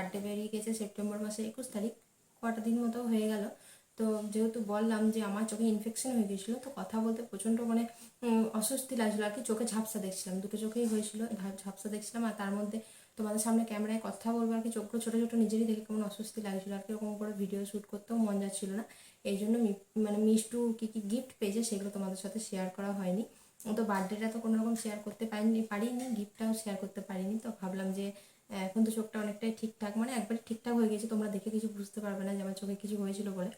Birthday বেরিয়ে গেছে September মাসের একুশ তারিখ, কটা দিন মতো হয়ে গেল। তো যেহেতু বললাম যে আমার চোখে ইনফেকশন হয়ে গেছিল, তো কথা বলতে প্রচণ্ড মানে অস্বস্তি লাগছিল আর কি, চোখে ঝাপসা দেখছিলাম। দুটো চোখেই হয়েছিল ঝাপসা দেখছিলাম আর তার মধ্যে তোমাদের সামনে ক্যামেরায় কথা বলব আর কি, চোখগুলো ছোটো ছোটো নিজেরই দেখে কেমন অস্বস্তি লাগছিল আর কি এরকম করে ভিডিও শ্যুট করতেও মন যাচ্ছিল না। এই জন্য মানে মিষ্টু কী কী গিফট পেয়েছে সেগুলো তোমাদের সাথে শেয়ার করা হয়নি। তো বার্থডেটা তো কোনো রকম শেয়ার করতে পারিনি পারিনি গিফটটাও শেয়ার করতে পারিনি। তো ভাবলাম যে এখন তো চোখটা অনেকটাই ঠিকঠাক। মানে একবারে ঠিকঠাক হয়ে গেছে তোমরা দেখে কিছু বুঝতে পারবে না যে আমার চোখে কিছু হয়েছিল বলে।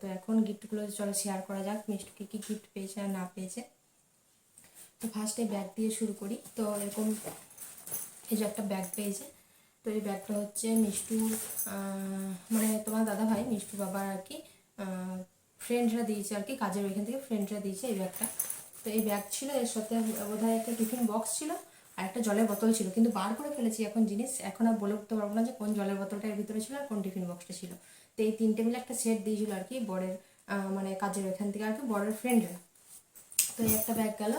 তো এখন গিফটগুলো চলো শেয়ার করা যাক, মিষ্টু কী কী গিফট পেয়েছে আর না পেয়েছে। তো ফার্স্টে ব্যাগ দিয়ে শুরু করি। তো এরকম এই যে একটা ব্যাগ পেয়েছে। তো এই ব্যাগটা হচ্ছে মিষ্টু মানে তোমার দাদা ভাই, মিষ্টু বাবার আর কি ফ্রেন্ডরা দিয়েছে আর কি, কাজের ওইখান থেকে ফ্রেন্ডরা দিয়েছে এই ব্যাগটা তো এই ব্যাগ ছিল, এর সাথে বোধহয় একটা টিফিন বক্স ছিল। আর একটা জলের বোতল ছিল কিন্তু বার করে ফেলেছি এখন জিনিস। এখন আর বলে উঠতে পারব না যে কোন জলের বোতলটা এর ভিতরে ছিল আর কোন টিফিন বক্সটা ছিল। তো এই তিনটে মিলে একটা সেট দিয়েছিল আর কি বরের মানে কাজের ওইখান থেকে আর কি বরের ফ্রেন্ডরা তো এই একটা ব্যাগ গেল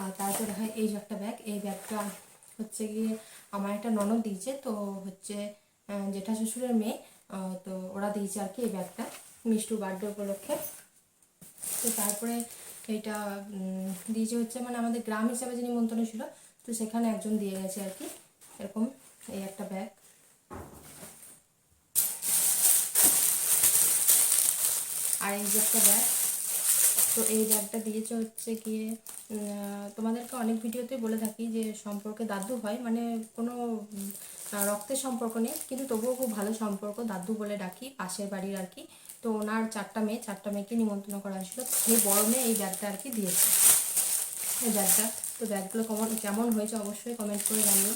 আর তারপর হয় এই যে একটা ব্যাগ এই ব্যাগটা হচ্ছে গিয়ে আমার একটা ননদ দিয়েছে তো হচ্ছে জেঠা শ্বশুরের মেয়ে তো ওরা দিয়েছে আর কি এই ব্যাগটা মিষ্টু বার্থডে উপলক্ষে। তো তারপরে উম, দিয়েছে হচ্ছে মানে আমাদের গ্রাম হিসাবে যে নিমন্ত্রণ ছিল তো সেখানে একজন দিয়ে গেছে আর কি, এরকম এই একটা ব্যাগ আর এই যে একটা ব্যাগ তো এই ব্যাগটা দিয়েছে হচ্ছে গিয়ে তোমাদেরকে অনেক ভিডিওতে বলে থাকি যে সম্পর্কে দাদু হয় মানে কোনো রক্তের সম্পর্ক নেই, কিন্তু তবুও খুব ভালো সম্পর্ক দাদু বলে ডাকি, পাশের বাড়ির আর কি। তো ওনার চারটা মেয়ে, চারটা মেয়েকে নিমন্ত্রণ করা হয়েছিল। সেই বড় মেয়ে এই ব্যাগটা আর কি দিয়েছে। এই ব্যাগটা তো ব্যাগগুলো কেমন কেমন হয়েছে অবশ্যই কমেন্ট করে জানিও।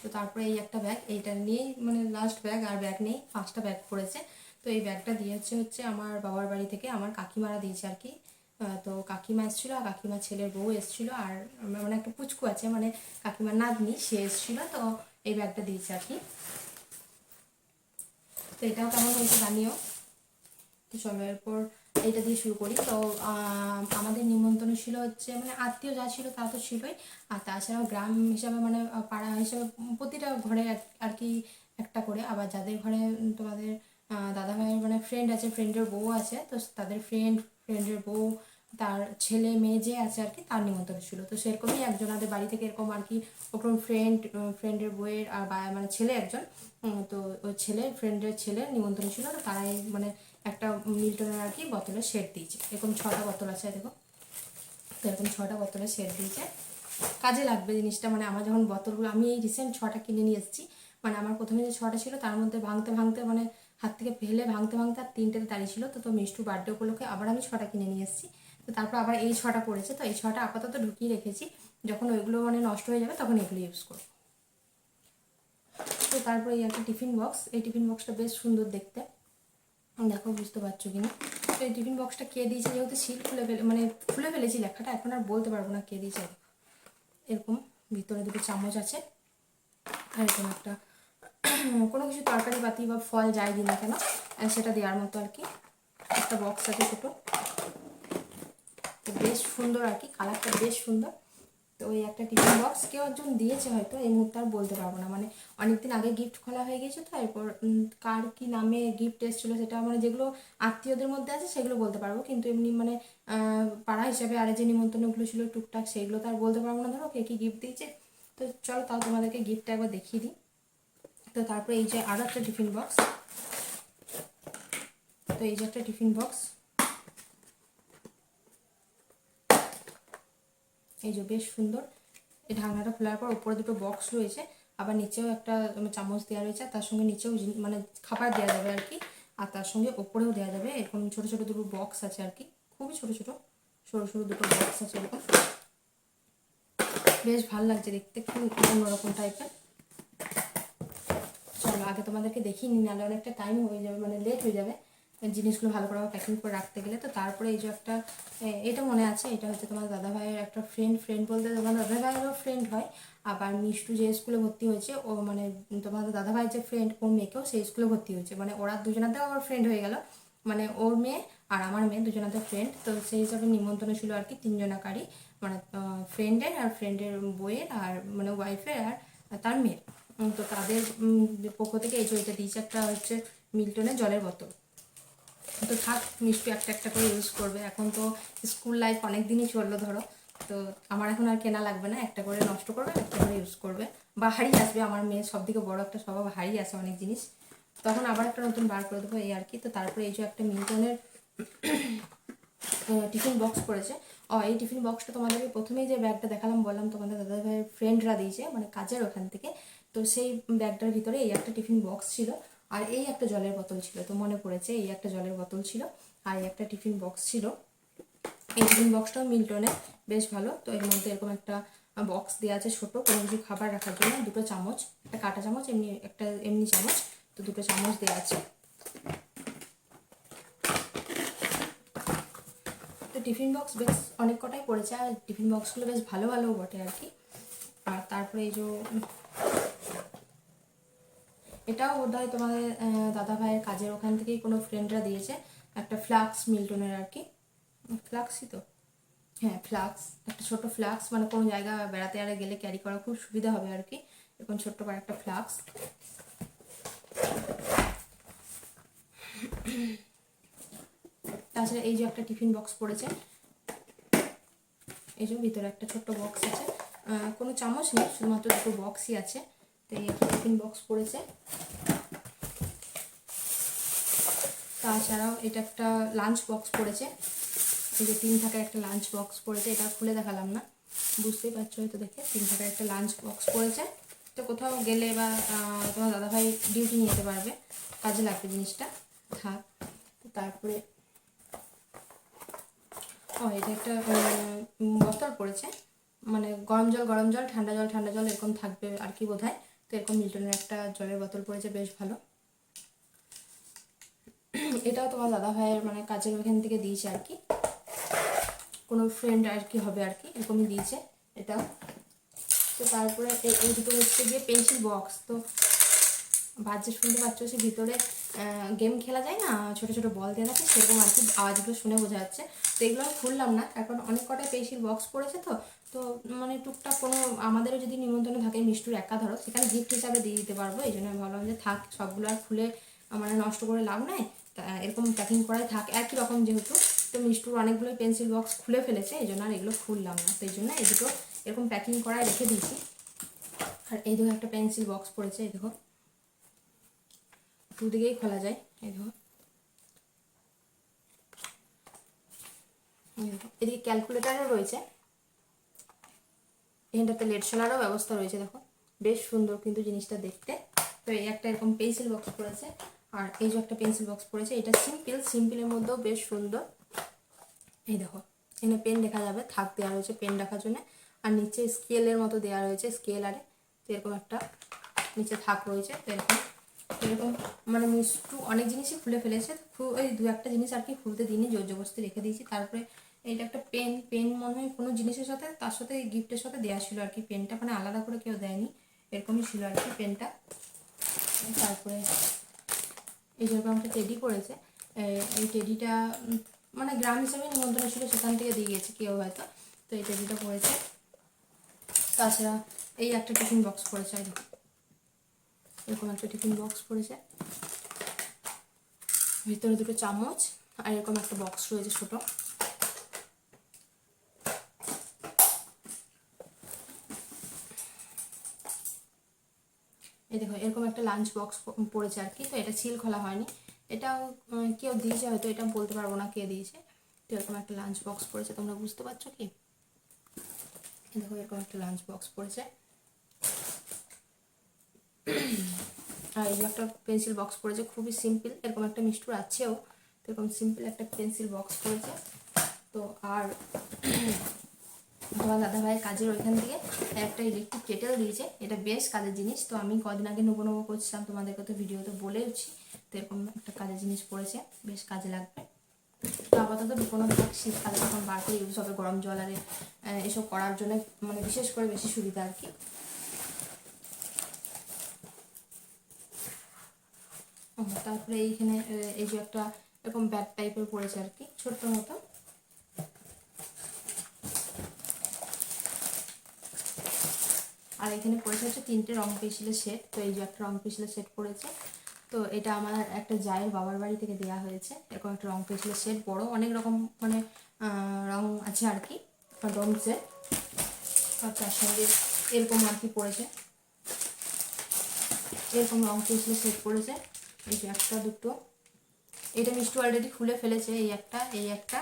তো তারপরে এই একটা ব্যাগ এইটা নিয়েই মানে লাস্ট ব্যাগ আর ব্যাগ নেই পাঁচটা ব্যাগ পড়েছে। তো এই ব্যাগটা দিয়েছে হচ্ছে আমার বাবার বাড়ি থেকে আমার কাকিমারা দিয়েছে আর কি। তো কাকিমা এসেছিল, আর কাকিমার ছেলের বউ এসেছিল, আর মানে একটা পুচকু আছে মানে কাকিমার নাতনি, সে এসেছিল, তো এই ব্যাগটা দিয়েছে আর কি। তো এটাও কেমন হয়েছে জানিও। তো চলো এরপর এইটা দিয়ে শুরু করি। তো আমাদের নিমন্ত্রণ ছিল হচ্ছে মানে আত্মীয় যা ছিল তা তো ছিলই। আর তাছাড়াও গ্রাম হিসাবে মানে পাড়া হিসাবে প্রতিটা ঘরে আর- কি একটা করে। আবার যাদের ঘরে তোমাদের দাদা ভাইয়ের মানে ফ্রেন্ড আছে ফ্রেন্ডের বউ আছে, তো তাদের ফ্রেন্ড ফ্রেন্ডের বউ, তার ছেলে, মেয়ে যে আছে আর কি, তার নিমন্ত্রণ ছিল। তো সেরকমই একজন আমাদের বাড়ি থেকে এরকম আর কি ওরকম ফ্রেন্ড ফ্রেন্ডের বউয়ের, আর মানে ছেলে একজন তো ওই ছেলে ফ্রেন্ডের ছেলে নিমন্ত্রণ ছিল। তো তারাই মানে একটা মিল্টনের আর কি বোতলের সেট দিয়েছে। এরকম ছটা বোতল আছে, দেখো। তো এরকম ছটা বোতলের সেট দিয়েছে। কাজে লাগবে জিনিসটা মানে আমার যখন বোতলগুলো, আমি এই রিসেন্ট ছটা কিনে নিয়ে এসেছি। মানে আমার প্রথমে যে ছটা ছিল, তার মধ্যে ভাঙতে ভাঙতে মানে হাত থেকে ফেলে ভাঙতে ভাঙতে আর তিনটেতে দাঁড়িয়ে ছিল। তো তো মিষ্টু বার্থডে উপলক্ষে আবার আমি ছটা কিনে নিয়ে এসেছি। তো তারপর আবার এই ছটা পড়েছে। তো এই ছটা আপাতত ঢুকিয়ে রেখেছি। যখন ওইগুলো মানে নষ্ট হয়ে যাবে, তখন এগুলো ইউজ করব। তো তারপরে এই একটা টিফিন বক্স। এই টিফিন বক্সটা বেশ সুন্দর দেখতে। দেখো, বুঝতে পারছ কিনা? তো এই টিফিন বক্সটা কে দিয়েছে? যেহেতু সিল খুলে ফেলে মানে খুলে ফেলেছি লেখাটা, এখন আর বলতে পারব না কে দিয়েছে। এরকম, ভিতরে দুটো চামচ আছে। আর এরকম একটা, কোনো কিছু তরকারি পাতি বা ফল যাই দিই না কেন সেটা দেওয়ার মতো আর কি। একটা বক্স আছে ছোটো। বেশ সুন্দর আর কি, কালারটা বেশ সুন্দর। তো ওই একটা টিফিন বক্স কেউ একজন দিয়েছে হয়তো, এই মুহূর্তে আর বলতে পারব না। মানে অনেকদিন আগে গিফট খোলা হয়ে গেছে তো, এরপর কার কি নামে গিফট এসেছিল সেটা মানে যেগুলো আত্মীয়দের মধ্যে আছে সেগুলো বলতে পারব। কিন্তু এমনি মানে পাড়া হিসাবে আরে যে নিমন্ত্রণগুলো ছিল, টুকটাক সেগুলো তো আর বলতে পারব না। ধরো কে কি গিফট দিয়েছে। তো চলো তাও তোমাদেরকে গিফটটা একবার দেখিয়ে দিই। তো তারপরে এই যে আরও একটা টিফিন বক্স তো এই যে একটা টিফিন বক্স এই যে বেশ সুন্দর। এই ঢাকনাটা খোলার পর উপরে দুটো বক্স রয়েছে, আবার নিচেও একটা চামচ দেওয়া রয়েছে তার সঙ্গে নিচেও মানে খাবার দেওয়া যাবে আর কি, আর তার সঙ্গে ওপরেও দেওয়া যাবে, এরকম ছোট ছোট দুটো বক্স আছে আর কি, খুবই ছোট ছোট, সরু সরু দুটো বক্স আছে এরকম। বেশ ভালো লাগছে দেখতে একটু অন্যরকম টাইপের চলো আগে তোমাদেরকে দেখিয়ে নিই, নাহলে অনেকটা টাইম হয়ে যাবে মানে লেট হয়ে যাবে। জিনিসগুলো ভালো করে প্যাকিং করে রাখতে গেলে, তো তারপরে এই যে একটা এটা মনে আছে, এটা হচ্ছে তোমার দাদা ভাইয়ের একটা ফ্রেন্ড ফ্রেন্ড বলতে তোমার দাদা ভাইয়েরও ফ্রেন্ড হয়, আবার মিষ্টু যে স্কুলে ভর্তি হয়েছে, ও মানে তোমার দাদা ভাইয়ের যে ফ্রেন্ড ওর মেয়েকেও সেই স্কুলে ভর্তি হয়েছে মানে ওরা দুজনাতেও আমার ফ্রেন্ড হয়ে গেল মানে ওর মেয়ে আর আমার মেয়ে দুজনাতে ফ্রেন্ড তো সেই হিসাবে নিমন্ত্রণ ছিল আর কি তিনজনাকারই মানে ফ্রেন্ডের আর ফ্রেন্ডের বইয়ের আর মানে ওয়াইফের আর তার মেয়ের তো তাদের পক্ষ থেকে এই যে দিয়েছে একটা হচ্ছে মিল্টনের জলের বোতল। তো থাক, মিষ্টি একটা একটা করে ইউজ করবে। এখন তো স্কুল লাইফ অনেক দিনই চলল ধরো। তো আমার এখন আর কেনা লাগবে না, একটা করে নষ্ট করবে একটা করে ইউজ করবে। বা হারিয়ে আসবে, আমার মেয়ে সব থেকে বড় একটা স্বভাব হারিয়ে আসে অনেক জিনিস। তখন আবার একটা নতুন বার করে দেবো এই আর কি। তো তারপরে এই যে একটা মিল্টনের টিফিন বক্স করেছে। ও, এই টিফিন বক্সটা তোমাদেরকে প্রথমেই যে ব্যাগটা দেখালাম, বললাম তোমাদের দাদা ভাইয়ের ফ্রেন্ডরা দিয়েছে মানে কাজের ওখান থেকে। তো সেই ব্যাগটার ভিতরে এই একটা টিফিন বক্স ছিল। আর এই একটা জলের বোতল ছিল, তো মনে পড়েছে এই একটা জলের বোতল ছিল আর এই একটা টিফিন বক্স ছিল। এই টিফিন বক্সটাও মিল্টনের বেশ ভালো। তো এর মধ্যে এরকম একটা বক্স দেওয়া আছে ছোট, কোনো কিছু খাবার রাখার জন্য, দুটো চামচ, একটা কাঁটা চামচ, এমনি একটা এমনি চামচ, তো দুটো চামচ দেওয়া আছে। তো টিফিন বক্স বেশ অনেক কটাই পড়েছে, আর টিফিন বক্সগুলো বেশ ভালো ভালো বটে আর কি। আর তারপরে এই যে এটাও বোধ হয় তোমাদের দাদা ভাইয়ের কাজের ওখান থেকেই কোনো ফ্রেন্ডরা দিয়েছে। একটা ফ্লাক্স মিল্টনের আর কি। ফ্লাক্সই তো। হ্যাঁ ফ্লাক্স। একটা ছোট ফ্লাক্স মানে কোনো জায়গা বেড়াতে আরে গেলে ক্যারি করা খুব সুবিধা হবে আর কি। এরকম ছোট্ট করে একটা ফ্লাক্স। তাছাড়া এই যে একটা টিফিন বক্স পড়েছে। এই যে ভিতরে একটা ছোট্ট বক্স আছে। কোনো চামচ নেই, শুধুমাত্র দুটো বক্সই আছে। তো এই বক্স পড়েছে। তাছাড়াও এটা একটা লাঞ্চ বক্স পড়েছে। এই যে তিন থাকার একটা লাঞ্চ বক্স পড়েছে, এটা খুলে দেখালাম না। বুঝতেই পারছ হয়তো দেখে, তিন থাকার একটা লাঞ্চ বক্স পড়েছে। তো কোথাও গেলে বা তোমার দাদাভাই ডিউটি নিয়ে যেতে পারবে, কাজে লাগবে জিনিসটা। থাক তারপরে, ও, এটা একটা বোতল পড়েছে। মানে গরম জল গরম জল, ঠান্ডা জল ঠান্ডা জল এরকম থাকবে আর কি বোধ হয় তো এরকম মিল্টনের একটা জলের বোতল পড়েছে, বেশ ভালো। এটাও তোমার দাদা ভাইয়ের মানে কাজের ওখান থেকে দিয়েছে আর কি। কোনো ফ্রেন্ড আর কি হবে আর কি, এরকমই দিয়েছে এটাও। তো তারপরে এই- দুটো হচ্ছে গিয়ে পেন্সিল বক্স তো বাজে শুনতে পাচ্ছ সে ভিতরে গেম খেলা যায় না, ছোট ছোট বল দেওয়া থাকে, সেরকম আর কি আওয়াজগুলো শুনে বোঝা যাচ্ছে। তো এগুলো খুললাম না, এখন অনেক কটা পেন্সিল বক্স পড়েছে তো তো মানে টুকটাক কোনো আমাদেরও যদি নিমন্ত্রণ থাকে মিষ্টুর একা ধরো, সেখানে গিফট হিসাবে দিয়ে দিতে পারব, এই জন্য আমি ভাবলাম যে থাক, সবগুলো আর খুলে মানে নষ্ট করে লাভ নাই এরকম প্যাকিং করাই থাক। একই রকম যেহেতু, তো মিষ্টুর অনেকগুলোই পেন্সিল বক্স খুলে ফেলেছে, এই জন্য আর এগুলো খুললাম না। তো এই জন্য এই দুটো এরকম প্যাকিং করায় রেখে দিয়েছি। আর এই দেখো একটা পেন্সিল বক্স পড়েছে, এই দেখো। দুদিকেই খোলা যায়, এই দেখো। এদিকে ক্যালকুলেটারও রয়েছে। এখানটাতে লেট শোনারও ব্যবস্থা রয়েছে, দেখো। বেশ সুন্দর কিন্তু জিনিসটা দেখতে। তো এই একটা এরকম পেন্সিল বক্স পড়েছে। আর এই যে একটা পেন্সিল বক্স পড়েছে, এটা সিম্পল সিম্পলের মধ্যেও বেশ সুন্দর। এই দেখো, এখানে পেন দেখা যাবে, থাক দেওয়া রয়েছে পেন রাখার জন্য। আর নিচে স্কেলের মতো দেওয়া রয়েছে স্কেল আরে। এরকম একটা নিচে থাক রয়েছে এরকম। এরকম মানে মিষ্টু অনেক জিনিসই খুলে ফেলেছে। খুব, ওই দু একটা জিনিস আর কি খুলতে দিইনি, জোর জবরদস্তি রেখে দিয়েছি। তারপরে এইটা একটা পেন পেন মনে হয় কোনো জিনিসের সাথে, তার সাথে গিফটের সাথে দেওয়া ছিল আর কি। পেনটা মানে আলাদা করে কেউ দেয়নি, এরকমই ছিল আর কি পেনটা তারপরে এই যেরকম একটা টেডি করেছে এই টেডিটা মানে গ্রাম হিসাবে নিমন্ত্রণ ছিল, সেখান থেকে দিয়ে গেছে কেউ হয়তো। তো এই টেডিটা পড়েছে তাছাড়া এই একটা টিফিন বক্স পড়েছে আর এরকম একটা টিফিন বক্স পড়েছে ভিতরে দুটো চামচ, আর এরকম একটা বক্স রয়েছে ছোট। এই দেখো, এরকম একটা লাঞ্চ বক্স পড়েছে আর কি, তো এটা সিল খোলা হয়নি। এটাও কেউ দিয়েছে হয়তো, এটা বলতে পারব না কে দিয়েছে। তো এরকম একটা লাঞ্চ বক্স পড়েছে, তোমরা বুঝতে পারছ কি? দেখো, এরকম একটা লাঞ্চ বক্স পড়েছে। আর এই একটা পেন্সিল বক্স পড়েছে, খুবই সিম্পল এরকম একটা মিষ্টুর আছেও, তো এরকম সিম্পল একটা পেন্সিল বক্স পড়েছে। তো আর তোমার দাদা ভাইয়ের কাজের ওইখান থেকে একটা ইলেকট্রিক কেটেল দিয়েছে। এটা বেশ কাজের জিনিস। তো আমি কদিন আগে নেব নেব করছিলাম, তোমাদেরকে তো ভিডিওতে বলেওছি। তো এরকম একটা কাজের জিনিস পড়েছে, বেশ কাজে লাগবে। তো আপাতত কোনো শীতকালে তখন বার করে ইউজ হবে, গরম জল আর এসব করার জন্য মানে বিশেষ করে বেশি সুবিধা আর কি। তারপরে এইখানে এই যে একটা এরকম ব্যাগ টাইপের পড়েছে আর কি, ছোট্ট মতো। আর এখানে পড়েছে হচ্ছে তিনটে রং পেন্সিলের সেট তো এই যে একটা রং পেন্সিলের সেট পড়েছে। তো এটা আমার একটা জায়ের বাবার বাড়ি থেকে দেওয়া হয়েছে। এরকম একটা রং পেন্সিলের সেট বড়, অনেক রকম মানে রং আছে আর কি ডোমসে আর তার সঙ্গে এরকম আর কি পড়েছে। এরকম রং পেন্সিলের সেট পড়েছে। এই যে একটা, দুটো। এটা মিষ্টি অলরেডি খুলে ফেলেছে, এই একটা এই একটা।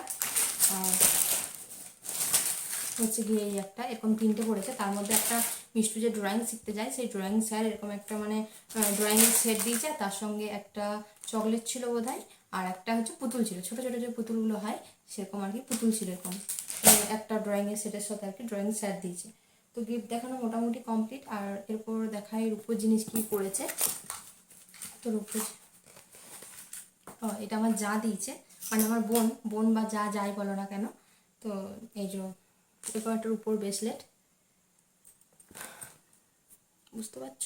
হচ্ছে গিয়ে এই একটা, এরকম তিনটে পড়েছে। তার মধ্যে একটা মিষ্টু যে ড্রয়িং শিখতে যায়, সেই ড্রয়িং স্যার এরকম একটা মানে ড্রয়িংয়ের সেট দিয়েছে তার সঙ্গে একটা চকলেট ছিল বোধ আর একটা হচ্ছে পুতুল ছিল। ছোটো ছোটো যে পুতুলগুলো হয়, সেরকম আর কি পুতুল ছিল এরকম। একটা ড্রয়িংয়ের সেটের সাথে আর কি ড্রয়িং স্যার দিয়েছে। তো গিফট দেখানো মোটামুটি কমপ্লিট আর এরপর দেখায় রূপোর জিনিস কি পড়েছে। তো রূপোর, ও, এটা আমার যা দিয়েছে মানে আমার বোন বোন বা যা যাই বলো না কেন, তো এই যে এরপর একটা রূপোর ব্রেসলেট বুঝতে পারছ?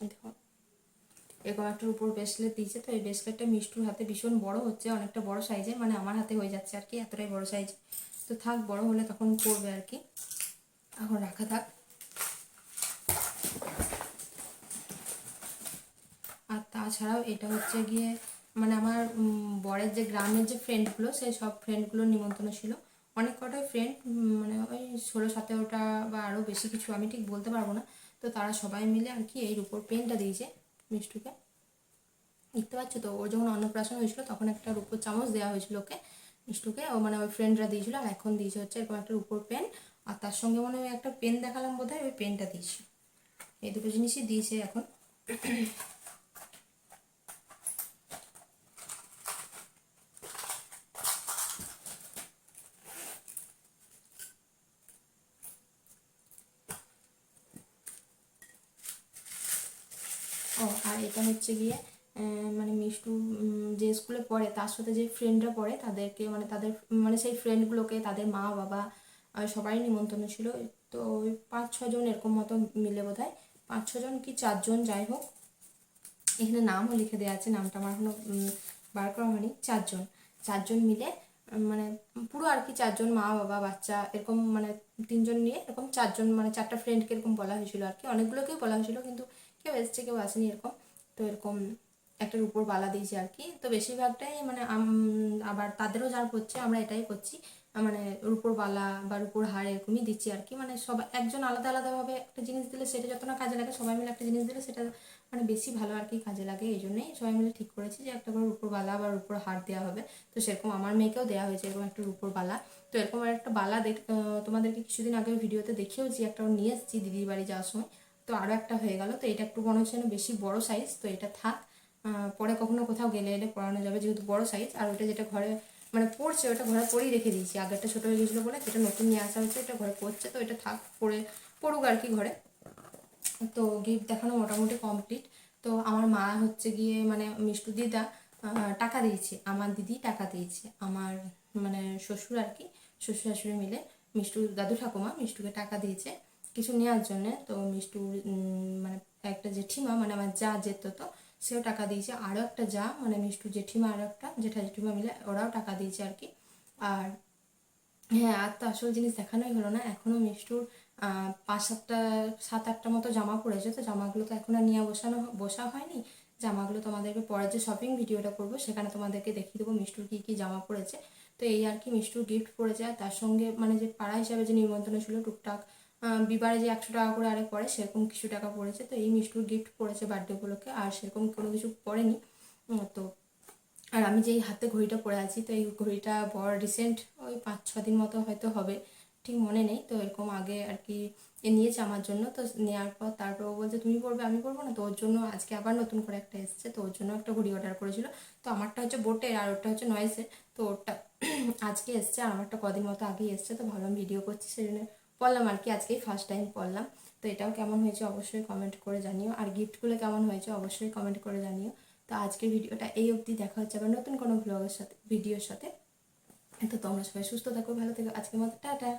দেখো। একটার উপর ব্রেসলেট দিয়েছে, তো এই ব্রেসলেটটা মিষ্টুর হাতে ভীষণ বড় হচ্ছে, অনেকটা বড় সাইজের মানে আমার হাতে হয়ে যাচ্ছে আর কি, এতটাই বড় সাইজ তো থাক, বড় হলে তখন পড়বে আর কি। এখন রাখা থাক। আর তাছাড়াও এটা হচ্ছে গিয়ে মানে আমার বরের যে গ্রামের যে ফ্রেন্ডগুলো সেই সব ফ্রেন্ডগুলোর নিমন্ত্রণ ছিল। অনেক কটা ফ্রেন্ড মানে ওই ষোলো, সতেরোটা বা আরও বেশি কিছু আমি ঠিক বলতে পারব না। তো তারা সবাই মিলে আর কি এর উপর পেনটা দিয়েছে মিষ্টুকে। দেখতে পাচ্ছ তো, ওর যখন অন্নপ্রাশন হয়েছিল তখন একটা রূপোর চামচ দেওয়া হয়েছিল ওকে মিষ্টুকে। ও মানে ওই ফ্রেন্ডরা দিয়েছিল আর এখন দিয়েছে হচ্ছে এরকম একটা রূপোর পেন আর তার সঙ্গে মনে হয় একটা পেন দেখালাম বোধ হয় ওই পেনটা দিয়েছে। এই দুটো জিনিসই দিয়েছে এখন ও আর এটা হচ্ছে গিয়ে মানে মিষ্টু যে স্কুলে পড়ে, তার সাথে যে ফ্রেন্ডরা পড়ে, তাদেরকে মানে তাদের মানে সেই ফ্রেন্ডগুলোকে তাদের মা, বাবা সবাই নিমন্ত্রণ ছিল। তো ওই পাঁচ ছজন এরকম মতো মিলে বোধ হয় পাঁচ ছজন কি চারজন যাই হোক, এখানে নামও লিখে দেওয়া আছে, নামটা আমার এখনও বার করা হয়নি চারজন চারজন মিলে মানে পুরো আর কি চারজন মা, বাবা, বাচ্চা, এরকম মানে তিনজন নিয়ে, এরকম চারজন মানে চারটা ফ্রেন্ডকে এরকম বলা হয়েছিল আর কি। অনেকগুলোকেই বলা হয়েছিল, কিন্তু কেউ এসছে, কেউ আসেনি, এরকম। তো এরকম একটার উপর বালা দিয়েছি আর কি। তো বেশিরভাগটাই মানে আবার তাদেরও যার হচ্ছে আমরা এটাই করছি। মানে রূপোর বালা বা রূপোর হার এরকমই দিচ্ছি আর কি। মানে সব, একজন আলাদা আলাদাভাবে একটা জিনিস দিলে সেটা যত না কাজে লাগে, সবাই মিলে একটা জিনিস দিলে সেটা মানে বেশি ভালো আর কি কাজে লাগে। এই জন্যই সবাই মিলে ঠিক করেছি যে একটা করে রূপোর বালা বা রূপোর হার দেওয়া হবে। তো সেরকম আমার মেয়েকেও দেওয়া হয়েছে এরকম একটা রূপোর বালা। তো এরকম একটা বালা দেখ তোমাদেরকে কিছুদিন আগে ভিডিওতে দেখিয়েওছি, একটা নিয়ে এসেছি দিদির বাড়ি যাওয়ার সময়। তো আরও একটা হয়ে গেল। তো এটা একটু মনে হচ্ছে বেশি বড় সাইজ তো এটা থাক। পরে কখনো কোথাও গেলে এলে পরানো যাবে যেহেতু বড় সাইজ আর ওটা যেটা ঘরে মানে পড়ছে ওটা ঘরে পরেই রেখে দিয়েছি। আগেরটা ছোটো হয়ে গেছিল বলে যেটা নতুন নিয়ে আসা হচ্ছে, এটা ঘরে পড়ছে তো এটা থাক পড়ে পড়ুক আর কি ঘরে। তো গিফট দেখানো মোটামুটি কমপ্লিট তো আমার মা হচ্ছে গিয়ে মানে মিষ্টু দিদা টাকা দিয়েছে। আমার দিদি টাকা দিয়েছে। আমার মানে শ্বশুর আর কি, শ্বশুর শাশুড়ি মিলে মিষ্টু, দাদু ঠাকুমা মিষ্টুকে টাকা দিয়েছে। কিছু নেওয়ার জন্যে তো মিষ্টু উম, মানে একটা জেঠিমা মানে আমার যা যেত তো সেও টাকা দিয়েছে। আরও একটা যা মানে মিষ্টু জেঠিমা আরও একটা জেঠা জেঠিমা মিলে ওরাও টাকা দিয়েছে আর কি। আর হ্যাঁ আর তো আসল জিনিস দেখানোই হলো না এখনও মিষ্টুর পাঁচ সাতটা সাত আটটা মতো জামা পড়েছে। তো জামাগুলো তো এখন আর নিয়ে বসানো বসা হয়নি। জামাগুলো তোমাদেরকে পরের যে শপিং ভিডিওটা করব সেখানে তোমাদেরকে দেখিয়ে দেবো মিষ্টুর কী কী জামা পড়েছে। তো এই আর কি মিষ্টুর গিফট পড়েছে আর তার সঙ্গে মানে যে পাড়া হিসাবে যে নিমন্ত্রণ ছিল টুকটাক বিবারে যে একশো টাকা করে আরে পড়ে, সেরকম কিছু টাকা পড়েছে। তো এই মিষ্টুর গিফট পড়েছে বার্থডে উপলক্ষে, আর সেরকম কোনো কিছু পড়েনি। তো আর আমি যেই হাতে ঘড়িটা পরে আছি, তো এই ঘড়িটা বড় রিসেন্ট ওই পাঁচ, ছ দিন মতো হয়তো হবে। ঠিক মনে নেই, তো এরকম আগে আর কি এ নিয়েছে আমার জন্য। তো নেওয়ার পর তারপর ও বলছে, তুমি পড়বে আমি পড়ব না? তো ওর জন্য আজকে আবার নতুন করে একটা এসছে, তো ওর জন্য একটা ঘড়ি অর্ডার করেছিল। তো আমারটা হচ্ছে বোটের, আর ওরটা হচ্ছে নয়েসের তো ওরটা আজকে এসছে, আর আমারটা কদিন মতো আগেই এসছে, তো ভাবলাম ভিডিও করছি সেই জন্য পড়লাম আর কি, আজকেই ফার্স্ট টাইম পড়লাম। তো এটাও কেমন হয়েছে অবশ্যই কমেন্ট করে জানিও। আর গিফটগুলো কেমন হয়েছে অবশ্যই কমেন্ট করে জানিও। তো আজকের ভিডিওটা এই অবধি, দেখা হচ্ছে আবার নতুন কোনো ব্লগের সাথে ভিডিওর সাথে। তো তোমরা সবাই সুস্থ থাকো, ভালো থেকো। আজকের মতো, টাটা!